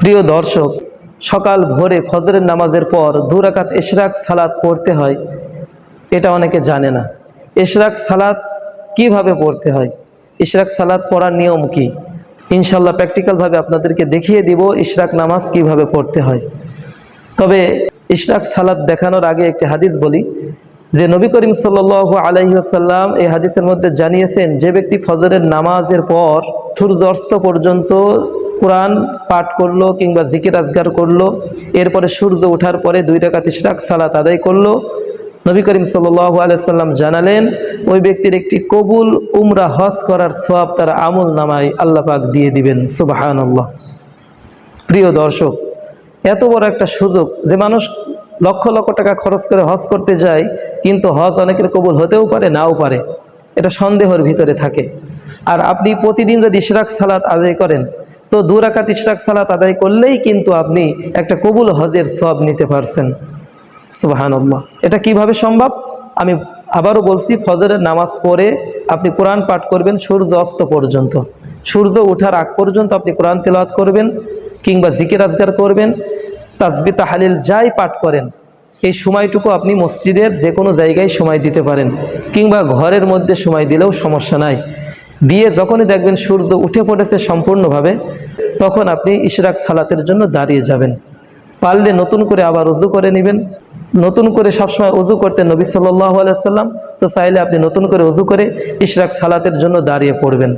প্রিয় দর্শক, সকাল ভোরে ফজরের নামাজের পর দুরাকাত ইশরাক সালাত পড়তে হয়। এটা অনেকে জানে না। ইশরাক সালাত কীভাবে পড়তে হয়? ইশরাক সালাত পড়ার নিয়ম কি? ইনশাল্লাহ প্র্যাকটিক্যালভাবে আপনাদেরকে দেখিয়ে দিব ইশরাক নামাজ কীভাবে পড়তে হয়। তবে ইশরাক সালাত দেখানোর আগে একটি হাদিস বলি, যে নবী করিম সাল আলহিহাসাল্লাম এই হাদিসের মধ্যে জানিয়েছেন, যে ব্যক্তি ফজরের নামাজের পর সূর্য অস্ত পর্যন্ত কোরআন পাঠ করল কিংবা জিকির আজগার করল, এরপরে সূর্য ওঠার পরে দুই টাকা ইশরাক সালাত আদায় করল। নবী করিম সাল আলাইসাল্লাম জানালেন, ওই ব্যক্তির একটি কবুল উমরা হজ করার সোয়াব তার আমল নামায় আল্লাহ পাক দিয়ে দিবেন। সুবাহান প্রিয় দর্শক, এত বড় একটা সুযোগ যে মানুষ লক্ষ লক্ষ টাকা খরচ করে হজ করতে যায়, কিন্তু হজ অনেকের কবুল হতেও পারে, নাও পারে। এটা সন্দেহের ভিতরে থাকে। আর আপনি প্রতিদিন যদি ইশরাক সালাত আদায় করেন তো দুরাকাত ইশরাক সালাত আদায় করলেই কিন্তু আপনি একটা কবুল হজের সব নিতে পারছেন। সুবাহান্লাহ এটা কীভাবে সম্ভব? আমি আবারও বলছি, ফজরের নামাজ পড়ে আপনি কোরআন পাঠ করবেন সূর্য অস্ত পর্যন্ত। সূর্য ওঠার আগ পর্যন্ত আপনি কোরআন তেলাওয়াত করবেন কিংবা জিকির আজগার করবেন তাজবি তাহালিল যাই পাঠ করেন, এই সময়টুকু আপনি মসজিদের যে কোনো জায়গায় সময় দিতে পারেন কিংবা ঘরের মধ্যে সময় দিলেও সমস্যা নাই। দিয়ে যখনই দেখবেন সূর্য উঠে পড়েছে সম্পূর্ণভাবে, তখন আপনি ইশরাক সালাতের জন্য দাঁড়িয়ে যাবেন। পারলে নতুন করে আবার উজু করে নেবেন। নতুন করে সবসময় উজু করতে নবী সাল্লাহ আলাইসাল্লাম তো চাইলে আপনি নতুন করে উজু করে ইশরাক সালাতের জন্য দাঁড়িয়ে পড়বেন।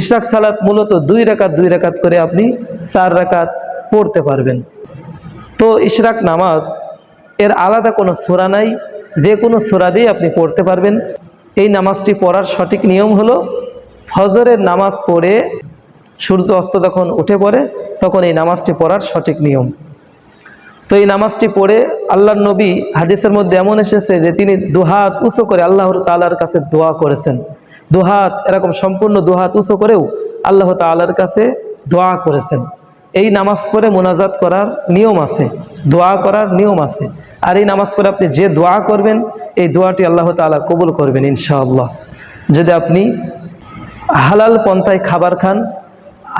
ইশরাক সালাত মূলত দুই রাকাত দুই রাকাত করে আপনি চার রাকাত পড়তে পারবেন। তো ইশরাক নামাজ এর আলাদা কোনো সোরা নাই, যে কোনো সোরা দিয়ে আপনি পড়তে পারবেন। এই নামাজটি পড়ার সঠিক নিয়ম হলো ফজরের নামাজ পড়ে সূর্য অস্ত যখন উঠে পড়ে, তখন এই নামাজটি পড়ার সঠিক নিয়ম। তো এই নামাজটি পড়ে আল্লাহর নবী হাদিসের মধ্যে এমন এসেছে যে তিনি দুহাত উঁচু করে আল্লাহর তালার কাছে দোয়া করেছেন। দুহাত এরকম সম্পূর্ণ দুহাত উঁচু করেও আল্লাহ তালার কাছে দোয়া করেছেন। এই নামাজ পড়ে মোনাজাত করার নিয়ম আছে, দোয়া করার নিয়ম আছে। আর এই নামাজ পড়ে আপনি যে দোয়া করবেন, এই দোয়াটি আল্লাহ তালা কবুল করবেন ইনশাআল্লাহ। যদি আপনি হালাল পন্থায় খাবার খান,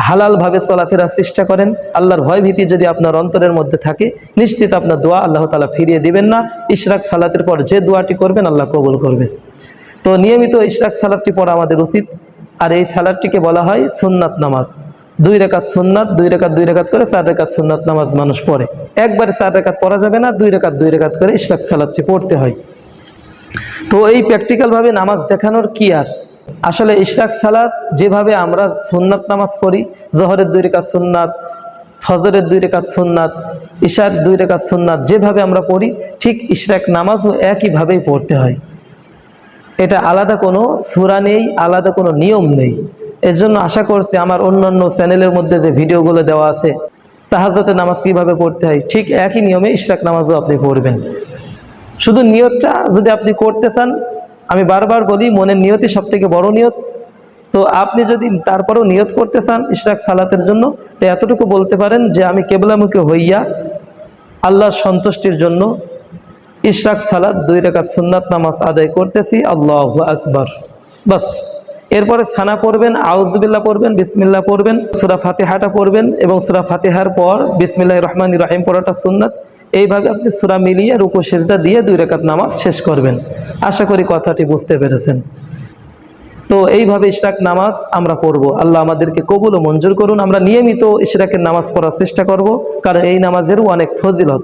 হালালভাবে চলাফেরার চেষ্টা করেন, আল্লাহর ভয় ভীতি যদি আপনার অন্তরের মধ্যে থাকে, নিশ্চিত আপনার দোয়া আল্লাহ তালা ফিরিয়ে দিবেন না। ইশরাক সালাতের পর যে দোয়াটি করবেন আল্লাহ কবুল করবেন তো নিয়মিত ইশরাক সালাদটি পড়া আমাদের উচিত। আর এই সালাদটিকে বলা হয় সুন্নাত নামাজ। দুই রেখাত সুন্নাত, দুই রেখাত দুই রেখাত করে চার রেখাত সুন্নাত নামাজ মানুষ পড়ে। একবারে চার রেখাত পড়া যাবে না, দুই রেখাত দুই রেখাত করে ইশরাক সালাদটি পড়তে হয়। তো এই প্র্যাকটিক্যালভাবে নামাজ দেখানোর কি আর? আসলে ইশরাক সালাত যেভাবে আমরা সুন্নাত নামাজ পড়ি, জহরের দুই রেখাত সুন্নাত, ফজরের দুই রেখাত সুন্নাত, ইশার দুই রেখাত সুন্নাত যেভাবে আমরা পড়ি, ঠিক ইশরাক নামাজও একইভাবেই পড়তে হয়। এটা আলাদা কোনো সুরা নেই, আলাদা কোনো নিয়ম নেই। এর জন্য আশা করছি আমার অন্যান্য চ্যানেলের মধ্যে যে ভিডিওগুলো দেওয়া আছে তাহাজতে নামাজ কীভাবে পড়তে হয়, ঠিক একই নিয়মে ইশরাক নামাজও আপনি পড়বেন। শুধু নিয়তটা যদি আপনি করতে চান আমি বারবার বলি, মনের নিয়তই সব থেকে বড় নিয়ত। তো আপনি যদি তারপরেও নিয়ত করতে চান ইশরাক সালাতের জন্য তো এতটুকু বলতে পারেন যে আমি কেবলামুখী হইয়া আল্লাহর সন্তুষ্টির জন্য ইশরাক সালাত, দুই রেখা সুন্নাত নামাজ আদায় করতেছি। আল্লাহ আকবর। বাস। এরপরে সানা পড়বেন আউজবিল্লা পড়বেন বিসমিল্লা পড়বেন, সুরা ফাতেহাটা পড়বেন এবং সুরা ফাতেহার পর বিসমিল্লাহ রহমান রাহিম পড়াটা সুন্নাত। এইভাবে আপনি সুরা মিলিয়ে রুকু সেজদা দিয়ে দুই রেখাত নামাজ শেষ করবেন। আশা করি কথাটি বুঝতে পেরেছেন। তো এইভাবে ইশরাক নামাজ আমরা পড়ব। আল্লাহ আমাদেরকে কবুল ও মঞ্জুর করুন। আমরা নিয়মিত ইশরাকের নামাজ পড়ার চেষ্টা করব, কারণ এই নামাজেরও অনেক ফজিলত।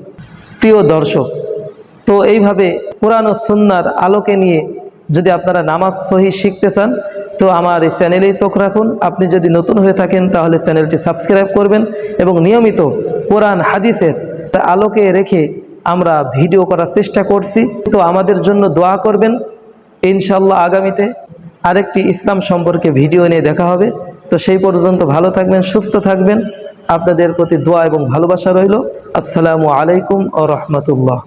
প্রিয় দর্শক, তো এইভাবে কোরআন ও সুন্নার আলোকে নিয়ে যদি আপনারা নামাজ সহি শিখতে চান, তো আমার এই চ্যানেলেই চোখ রাখুন। আপনি যদি নতুন হয়ে থাকেন, তাহলে চ্যানেলটি সাবস্ক্রাইব করবেন এবং নিয়মিত কোরআন, হাদিসের আলোকে রেখে আমরা ভিডিও করার চেষ্টা করছি। তো আমাদের জন্য দোয়া করবেন। ইনশাল্লাহ আগামীতে আরেকটি ইসলাম সম্পর্কে ভিডিও নিয়ে দেখা হবে। তো সেই পর্যন্ত ভালো থাকবেন, সুস্থ থাকবেন। আপনাদের প্রতি দোয়া এবং ভালোবাসা রইল। আসসালামু আলাইকুম ও রহমতুল্লাহ।